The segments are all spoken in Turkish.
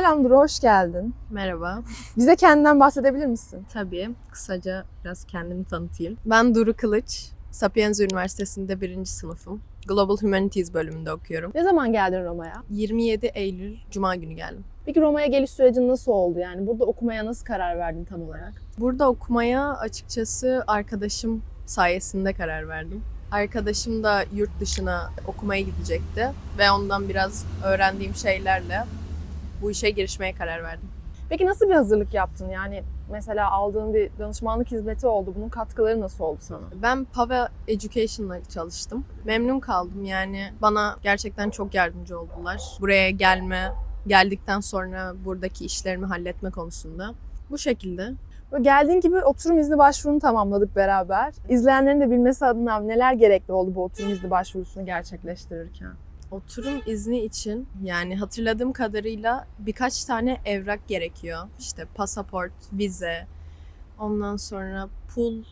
Selam Duru, hoş geldin. Merhaba. Bize kendinden bahsedebilir misin? Tabii kısaca biraz kendimi tanıtayım. Ben Duru Kılıç. Sapienza Üniversitesi'nde birinci sınıfım. Global Humanities bölümünde okuyorum. Ne zaman geldin Roma'ya? 27 Eylül Cuma günü geldim. Peki Roma'ya geliş sürecin nasıl oldu? Yani burada okumaya nasıl karar verdin tam olarak? Burada okumaya açıkçası arkadaşım sayesinde karar verdim. Arkadaşım da yurt dışına okumaya gidecekti ve ondan biraz öğrendiğim şeylerle bu işe girişmeye karar verdim. Peki nasıl bir hazırlık yaptın? Yani mesela aldığın bir danışmanlık hizmeti oldu. Bunun katkıları nasıl oldu sana? Ben Pava Education'la çalıştım. Memnun kaldım yani. Bana gerçekten çok yardımcı oldular. Buraya gelme, geldikten sonra buradaki işlerimi halletme konusunda. Bu şekilde. Böyle geldiğin gibi oturum izni başvurunu tamamladık beraber. İzleyenlerin de bilmesi adına neler gerekli oldu bu oturum izni başvurusunu gerçekleştirirken? Oturum izni için yani hatırladığım kadarıyla birkaç tane evrak gerekiyor. İşte pasaport, vize, ondan sonra pul.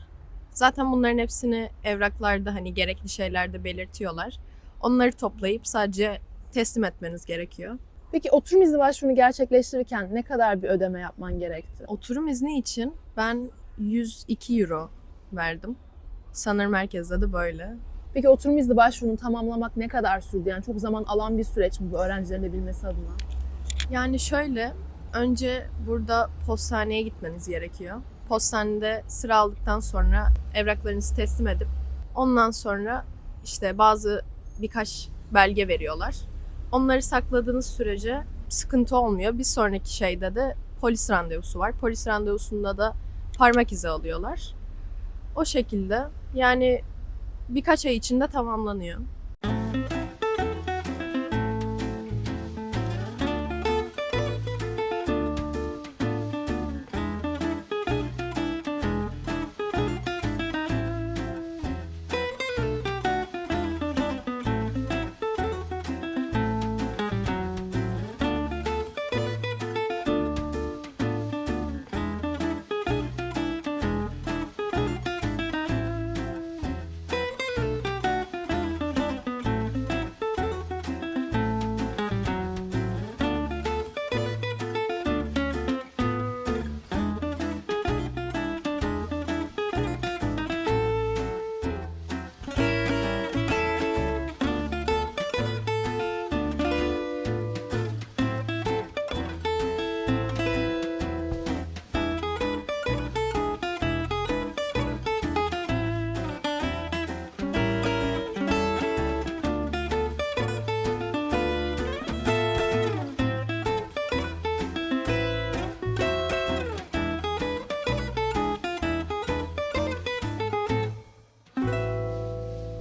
Zaten bunların hepsini evraklarda hani gerekli şeylerde belirtiyorlar. Onları toplayıp sadece teslim etmeniz gerekiyor. Peki oturum izni başvurunu gerçekleştirirken ne kadar bir ödeme yapman gerekti? Oturum izni için ben 102 euro verdim. Sanırım merkezde de böyle. Peki oturum izni başvurunu tamamlamak ne kadar sürdü? Yani çok zaman alan bir süreç mi bu öğrencilerin de bilmesi adına? Yani şöyle, önce burada postaneye gitmeniz gerekiyor. Postanede sıra aldıktan sonra evraklarınızı teslim edip ondan sonra işte bazı birkaç belge veriyorlar. Onları sakladığınız sürece sıkıntı olmuyor. Bir sonraki şeyde de polis randevusu var. Polis randevusunda da parmak izi alıyorlar. O şekilde yani birkaç ay içinde tamamlanıyor.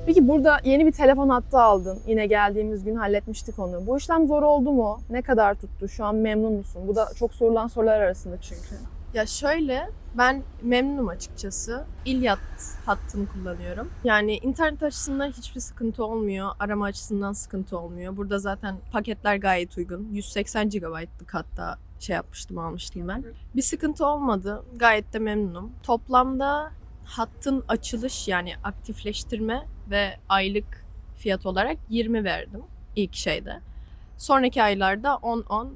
Peki burada yeni bir telefon hattı aldın. Yine geldiğimiz gün halletmiştik onu. Bu işlem zor oldu mu? Ne kadar tuttu? Şu an memnun musun? Bu da çok sorulan sorular arasında çünkü. Ya şöyle, ben memnunum açıkçası. İlyat hattını kullanıyorum. Yani internet açısından hiçbir sıkıntı olmuyor. Arama açısından sıkıntı olmuyor. Burada zaten paketler gayet uygun. 180 GB'lık hatta şey yapmıştım, almıştım ben. Bir sıkıntı olmadı. Gayet de memnunum. Toplamda hattın açılış yani aktifleştirme ve aylık fiyat olarak 20 verdim ilk şeyde. Sonraki aylarda 10-10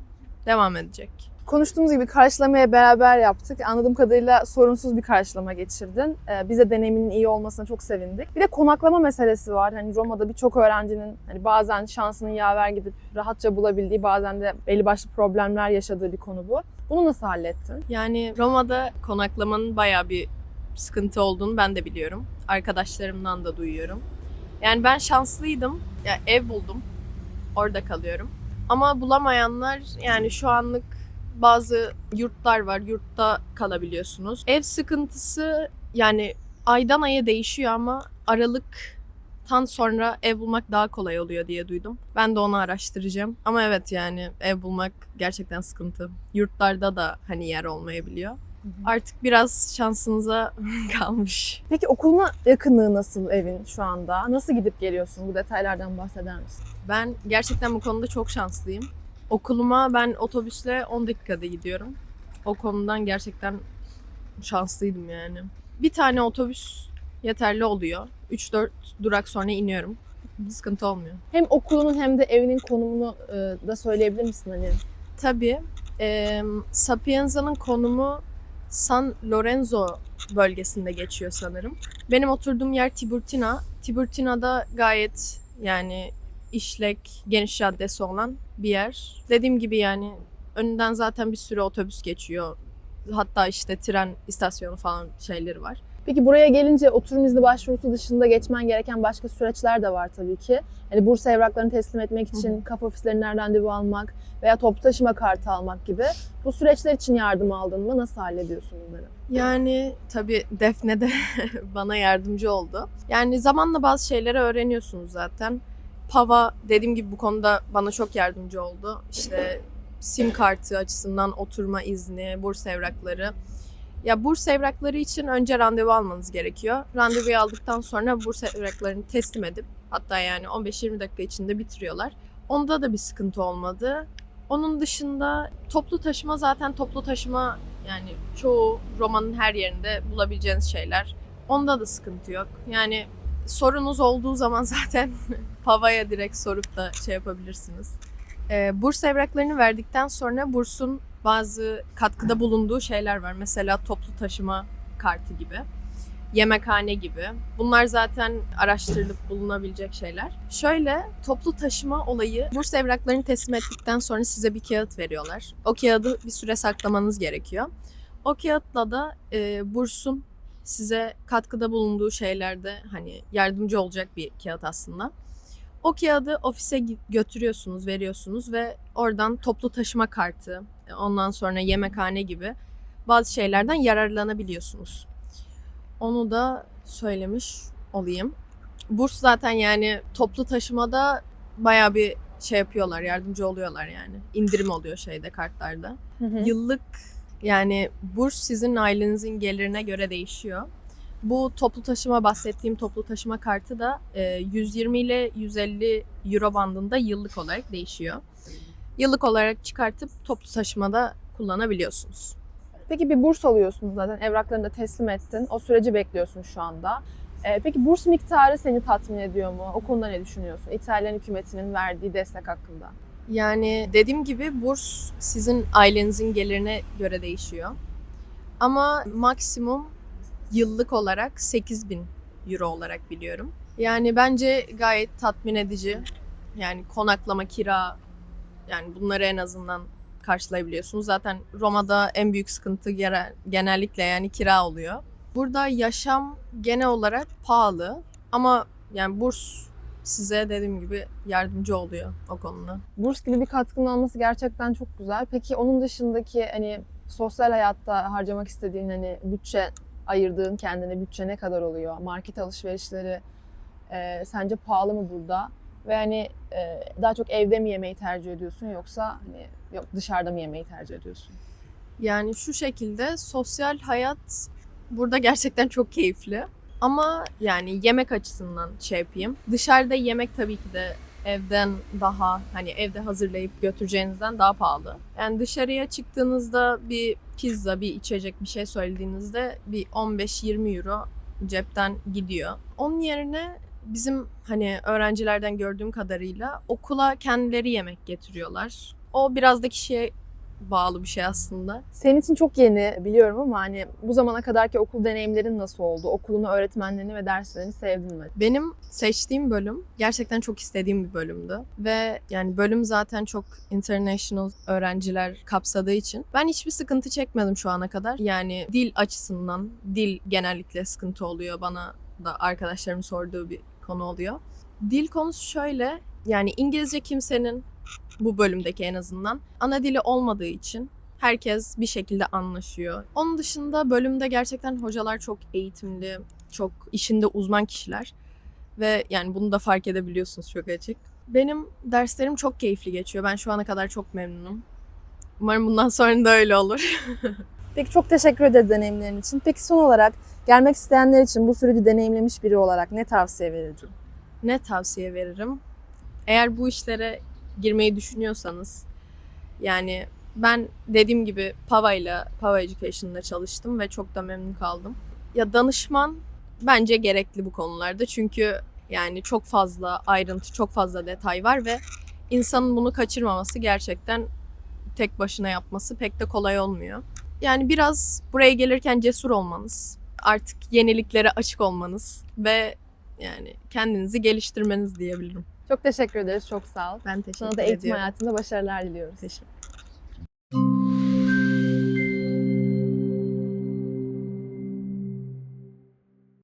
devam edecek. Konuştuğumuz gibi karşılamayı beraber yaptık. Anladığım kadarıyla sorunsuz bir karşılama geçirdin. Ee, Bize deneyiminin iyi olmasına çok sevindik. Bir de konaklama meselesi var. Hani Roma'da birçok öğrencinin hani bazen şansının yaver gidip rahatça bulabildiği, bazen de belli başlı problemler yaşadığı bir konu bu. Bunu nasıl hallettin? Yani Roma'da konaklamanın bayağı bir sıkıntı olduğunu ben de biliyorum. Arkadaşlarımdan da duyuyorum. Yani ben şanslıydım. Ya ev buldum. Orada kalıyorum. Ama bulamayanlar yani şu anlık bazı yurtlar var. Yurtta kalabiliyorsunuz. Ev sıkıntısı yani aydan aya değişiyor ama Aralık'tan sonra ev bulmak daha kolay oluyor diye duydum. Ben de onu araştıracağım. Ama evet yani ev bulmak gerçekten sıkıntı. Yurtlarda da hani yer olmayabiliyor. Artık biraz şansınıza kalmış. Peki okuluna yakınlığı nasıl evin şu anda? Nasıl gidip geliyorsun? Bu detaylardan bahseder misin? Ben gerçekten bu konuda çok şanslıyım. Okuluma ben otobüsle 10 dakikada gidiyorum. O konudan gerçekten şanslıydım yani. Bir tane otobüs yeterli oluyor. 3-4 durak sonra iniyorum. Sıkıntı olmuyor. Hem okulunun hem de evinin konumunu e, da söyleyebilir misin? Hani Tabii. E, Sapienza'nın konumu San Lorenzo bölgesinde geçiyor sanırım. Benim oturduğum yer Tiburtina. Tiburtina'da gayet yani işlek, geniş caddesi olan bir yer. Dediğim gibi yani önünden zaten bir sürü otobüs geçiyor. Hatta işte tren istasyonu falan şeyleri var. Peki buraya gelince oturum izni başvurusu dışında geçmen gereken başka süreçler de var tabii ki. Yani burs evraklarını teslim etmek için Hı kafa ofislerinden randevu almak veya toplu taşıma kartı almak gibi. Bu süreçler için yardım aldın mı? Nasıl hallediyorsun bunları? Yani tabii Defne de bana yardımcı oldu. Yani zamanla bazı şeyleri öğreniyorsunuz zaten. Pava dediğim gibi bu konuda bana çok yardımcı oldu. İşte sim kartı açısından oturma izni, burs evrakları. Ya burs evrakları için önce randevu almanız gerekiyor. Randevuyu aldıktan sonra burs evraklarını teslim edip hatta yani 15-20 dakika içinde bitiriyorlar. Onda da bir sıkıntı olmadı. Onun dışında toplu taşıma zaten toplu taşıma yani çoğu romanın her yerinde bulabileceğiniz şeyler. Onda da sıkıntı yok. Yani sorunuz olduğu zaman zaten Pava'ya direkt sorup da şey yapabilirsiniz. Ee, burs evraklarını verdikten sonra bursun bazı katkıda bulunduğu şeyler var. Mesela toplu taşıma kartı gibi, yemekhane gibi. Bunlar zaten araştırılıp bulunabilecek şeyler. Şöyle toplu taşıma olayı burs evraklarını teslim ettikten sonra size bir kağıt veriyorlar. O kağıdı bir süre saklamanız gerekiyor. O kağıtla da e, bursun size katkıda bulunduğu şeylerde hani yardımcı olacak bir kağıt aslında. O kağıdı ofise götürüyorsunuz, veriyorsunuz ve oradan toplu taşıma kartı, e, ondan sonra yemekhane gibi bazı şeylerden yararlanabiliyorsunuz. Onu da söylemiş olayım. Burs zaten yani toplu taşımada bayağı bir şey yapıyorlar, yardımcı oluyorlar yani. İndirim oluyor şeyde kartlarda. Yıllık yani burs sizin ailenizin gelirine göre değişiyor. Bu toplu taşıma bahsettiğim toplu taşıma kartı da e, 120 ile 150 euro bandında yıllık olarak değişiyor. Yıllık olarak çıkartıp toplu taşımada kullanabiliyorsunuz. Peki bir burs alıyorsun zaten. Evraklarını da teslim ettin. O süreci bekliyorsun şu anda. Ee, peki burs miktarı seni tatmin ediyor mu? O konuda ne düşünüyorsun? İtalyan hükümetinin verdiği destek hakkında. Yani dediğim gibi burs sizin ailenizin gelirine göre değişiyor. Ama maksimum yıllık olarak 8000 euro olarak biliyorum. Yani bence gayet tatmin edici. Yani konaklama, kira yani bunları en azından karşılayabiliyorsunuz. Zaten Roma'da en büyük sıkıntı genellikle yani kira oluyor. Burada yaşam genel olarak pahalı ama yani burs size dediğim gibi yardımcı oluyor o konuda. Burs gibi bir katkının olması gerçekten çok güzel. Peki onun dışındaki hani sosyal hayatta harcamak istediğin hani bütçe ayırdığın kendine bütçe ne kadar oluyor? Market alışverişleri e, sence pahalı mı burada? Ve hani e, daha çok evde mi yemeği tercih ediyorsun yoksa hani yok dışarıda mı yemeği tercih ediyorsun? Yani şu şekilde sosyal hayat burada gerçekten çok keyifli. Ama yani yemek açısından şey yapayım. Dışarıda yemek tabii ki de evden daha hani evde hazırlayıp götüreceğinizden daha pahalı. Yani dışarıya çıktığınızda bir pizza, bir içecek bir şey söylediğinizde bir 15-20 euro cepten gidiyor. Onun yerine bizim hani öğrencilerden gördüğüm kadarıyla okula kendileri yemek getiriyorlar. O biraz da kişiye bağlı bir şey aslında. Senin için çok yeni biliyorum ama hani bu zamana kadarki okul deneyimlerin nasıl oldu? Okulunu, öğretmenlerini ve derslerini sevdin mi? Benim seçtiğim bölüm gerçekten çok istediğim bir bölümdü. Ve yani bölüm zaten çok international öğrenciler kapsadığı için ben hiçbir sıkıntı çekmedim şu ana kadar. Yani dil açısından dil genellikle sıkıntı oluyor bana da arkadaşlarım sorduğu bir konu oluyor. Dil konusu şöyle yani İngilizce kimsenin bu bölümdeki en azından ana dili olmadığı için herkes bir şekilde anlaşıyor. Onun dışında bölümde gerçekten hocalar çok eğitimli, çok işinde uzman kişiler. Ve yani bunu da fark edebiliyorsunuz çok açık. Benim derslerim çok keyifli geçiyor. Ben şu ana kadar çok memnunum. Umarım bundan sonra da öyle olur. Peki çok teşekkür ederiz deneyimlerin için. Peki son olarak gelmek isteyenler için bu süreci deneyimlemiş biri olarak ne tavsiye verirdin? ne tavsiye veririm? Eğer bu işlere girmeyi düşünüyorsanız yani ben dediğim gibi Pava ile Pava Education'da çalıştım ve çok da memnun kaldım. Ya danışman bence gerekli bu konularda çünkü yani çok fazla ayrıntı, çok fazla detay var ve insanın bunu kaçırmaması gerçekten tek başına yapması pek de kolay olmuyor. Yani biraz buraya gelirken cesur olmanız, artık yeniliklere açık olmanız ve yani kendinizi geliştirmeniz diyebilirim. Çok teşekkür ederiz. Çok sağ ol. Ben teşekkür Sana da eğitim ediyorum. hayatında başarılar diliyoruz. Teşekkür